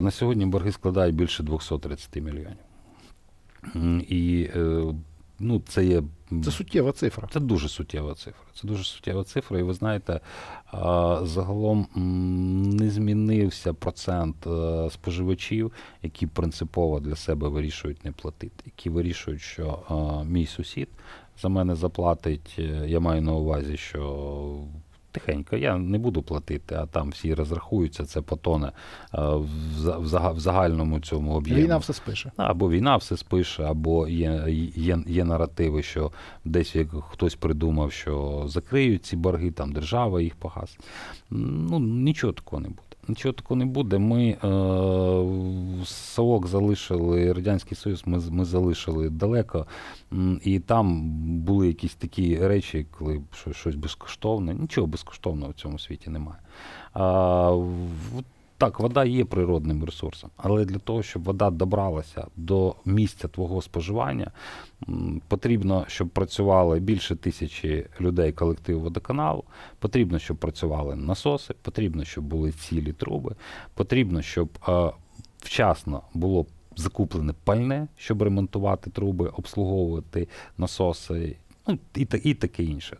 На сьогодні борги складають більше 230 мільйонів. І е, ну, це є Це суттєва цифра. це дуже суттєва цифра. Це дуже суттєва цифра. І ви знаєте, загалом не змінився процент е, споживачів, які принципово для себе вирішують не платити, які вирішують, що мій сусід за мене заплатить. е, Я маю на увазі, що. Тихенько, я не буду платити, а там всі розрахуються, це потоне е, в, за- в в загальному цьому об'ємі. Війна все спише. Або війна все спише, або є, є, є наративи, що десь як хтось придумав, що закриють ці борги, там держава їх погасить. Ну, нічого такого не буде. Нічого такого не буде. Ми е, совок залишили, Радянський Союз ми, ми залишили далеко. І там були якісь такі речі, коли що- щось безкоштовне. Нічого безкоштовного в цьому світі немає. А, так, вода є природним ресурсом, але для того, щоб вода добралася до місця твого споживання, потрібно, щоб працювали більше тисячі людей колективу водоканалу, потрібно, щоб працювали насоси, потрібно, щоб були цілі труби, потрібно, щоб е, вчасно було закуплене пальне, щоб ремонтувати труби, обслуговувати насоси. Ну, і, і таке інше.